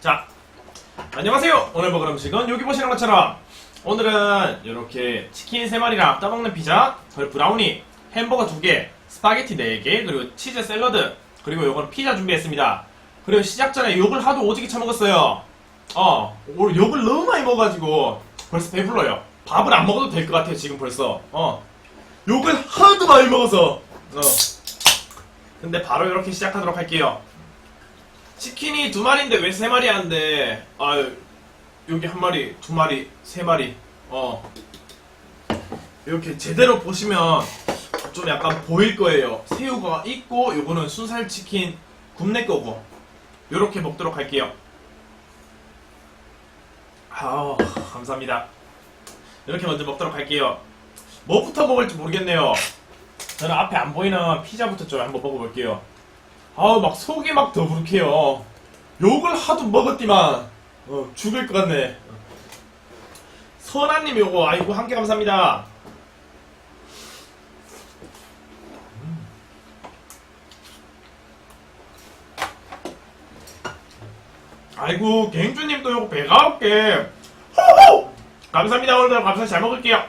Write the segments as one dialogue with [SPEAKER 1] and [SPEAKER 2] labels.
[SPEAKER 1] 자, 안녕하세요. 오늘 먹을 음식은 여기 보시는 것처럼 오늘은 이렇게 치킨 3마리랑 떠먹는 피자, 그리고 브라우니, 햄버거 2개, 스파게티 4개, 그리고 치즈 샐러드, 그리고 요거는 피자 준비했습니다. 그리고 시작 전에 욕을 하도 오지게 처먹었어요. 어, 오늘 욕을 너무 많이 먹어가지고 벌써 배불러요. 밥을 안 먹어도 될 것 같아요, 지금 벌써. 어. 욕을 하도 많이 먹어서. 어. 근데 바로 이렇게 시작하도록 할게요. 치킨이 두 마리인데 왜 세 마리 하는데, 아, 여기 한 마리, 두 마리, 세 마리, 어. 이렇게 제대로 보시면 좀 약간 보일 거예요. 새우가 있고, 요거는 순살 치킨 굽네 거고. 요렇게 먹도록 할게요. 아 감사합니다. 이렇게 먼저 먹도록 할게요. 뭐부터 먹을지 모르겠네요. 저는 앞에 안 보이는 피자부터 좀 한번 먹어볼게요. 아우 막 속이 막 더부룩해요. 욕을 하도 먹었디만 어, 죽을 것 같네. 선아님 요거 아이고 한 개 감사합니다. 음. 아이고 갱주님 또 요거 배가 없게 호호! 감사합니다 오늘도 감사 잘 먹을게요.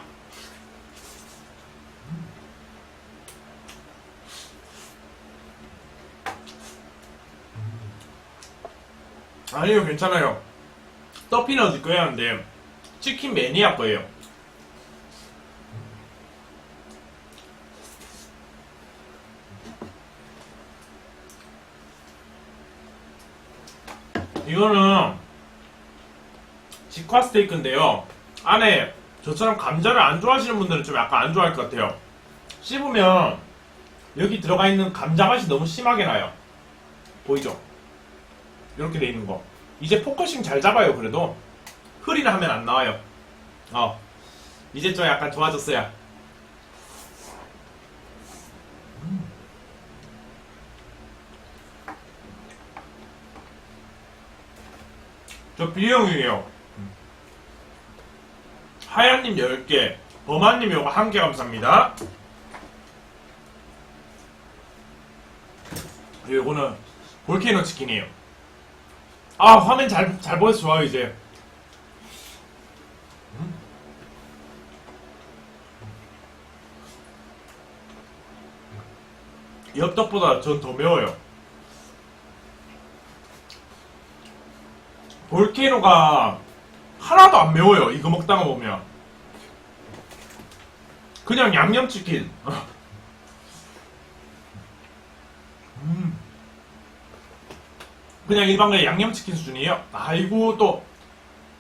[SPEAKER 1] 아니요 괜찮아요. 어디 거야 하는데? 치킨 매니아 거예요. 이거는 직화 스테이크인데요. 안에 저처럼 감자를 안 좋아하시는 분들은 좀 약간 안 좋아할 것 같아요. 씹으면 여기 들어가 있는 감자 맛이 너무 심하게 나요. 보이죠? 이렇게 돼 있는 거. 이제 포커싱 잘 잡아요, 그래도. 흐리를 하면 안 나와요. 어. 이제 좀 약간 좋아졌어요. 음. 저 B형이에요. 음. 하얀님 10개, 범한님 요거 1개 감사합니다. 요거는 볼케이노 치킨이에요. 아 화면 잘, 잘 보여서 좋아요 이제 음. 엽떡보다 전 더 매워요 볼케이노가 하나도 안 매워요 이거 먹다가 보면 그냥 양념치킨 음. 그냥 일반적인 양념치킨 수준이에요. 아이고 또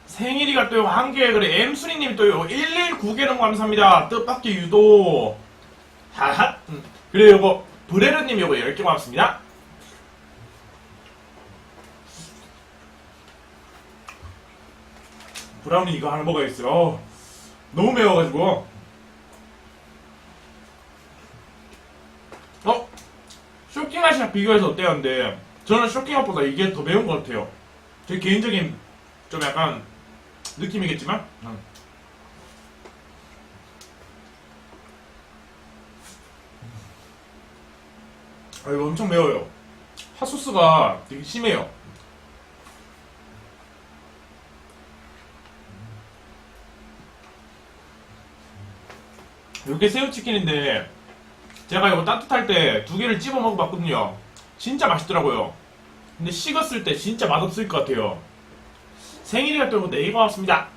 [SPEAKER 1] 생일이가 또 한 개 그래 엠순이님 또요 119개는 감사합니다. 뜻밖의 유도 하하 음. 그리고 요거 브레르님 요거 10개 고맙습니다. 브라우니 이거 하나 먹어야겠어요. 어, 너무 매워가지고 어? 쇼킹 맛이랑 비교해서 어때요? 근데 저는 쇼킹맛보다 이게 더 매운 것 같아요. 제 개인적인 좀 약간 느낌이겠지만. 음. 아 이거 엄청 매워요. 핫소스가 되게 심해요. 이게 새우치킨인데 제가 이거 따뜻할 때 두 개를 집어 먹어봤거든요. 진짜 맛있더라고요. 근데 식었을 때 진짜 맛없을 것 같아요. 생일이가 또 네이버 왔습니다.